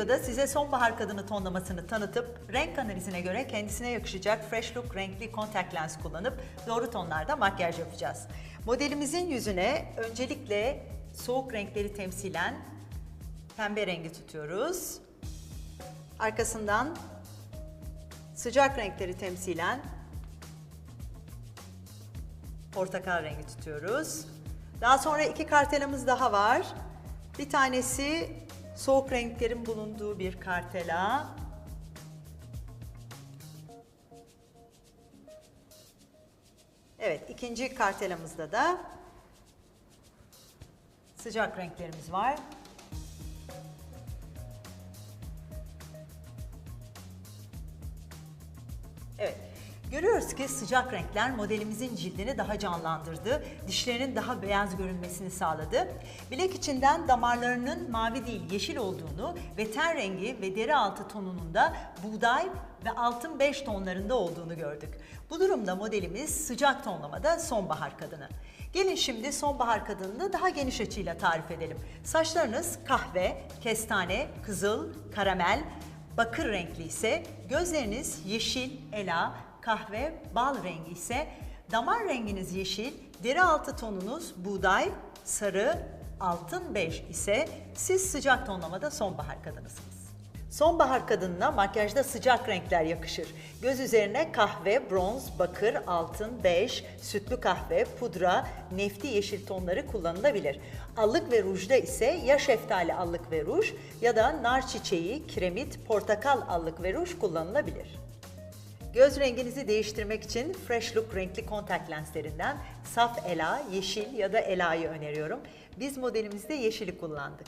videoda size sonbahar kadını tonlamasını tanıtıp renk analizine göre kendisine yakışacak Fresh Look renkli contact lens kullanıp doğru tonlarda makyaj yapacağız. Modelimizin yüzüne öncelikle soğuk renkleri temsilen pembe rengi tutuyoruz. Arkasından sıcak renkleri temsilen portakal rengi tutuyoruz. Daha sonra iki kartelamız daha var. Bir tanesi soğuk renklerin bulunduğu bir kartela. Evet, ikinci kartelamızda da sıcak renklerimiz var. Evet. Görüyoruz ki sıcak renkler modelimizin cildini daha canlandırdı, dişlerinin daha beyaz görünmesini sağladı. Bilek içinden damarlarının mavi değil yeşil olduğunu ve ten rengi ve deri altı tonunun da buğday ve altın beş tonlarında olduğunu gördük. Bu durumda modelimiz sıcak tonlamada sonbahar kadını. Gelin şimdi sonbahar kadınını daha geniş açıyla tarif edelim. Saçlarınız kahve, kestane, kızıl, karamel, bakır renkli ise gözleriniz yeşil, ela, kahve, bal rengi ise damar renginiz yeşil, deri altı tonunuz buğday, sarı, altın bej ise siz sıcak tonlamada sonbahar kadınısınız. Sonbahar kadınına makyajda sıcak renkler yakışır. Göz üzerine kahve, bronz, bakır, altın, bej, sütlü kahve, pudra, nefti yeşil tonları kullanılabilir. Allık ve rujda ise ya şeftali allık ve ruj ya da nar çiçeği, kiremit, portakal allık ve ruj kullanılabilir. Göz renginizi değiştirmek için Fresh Look renkli kontak lenslerinden saf ela, yeşil ya da ela'yı öneriyorum. Biz modelimizde yeşili kullandık.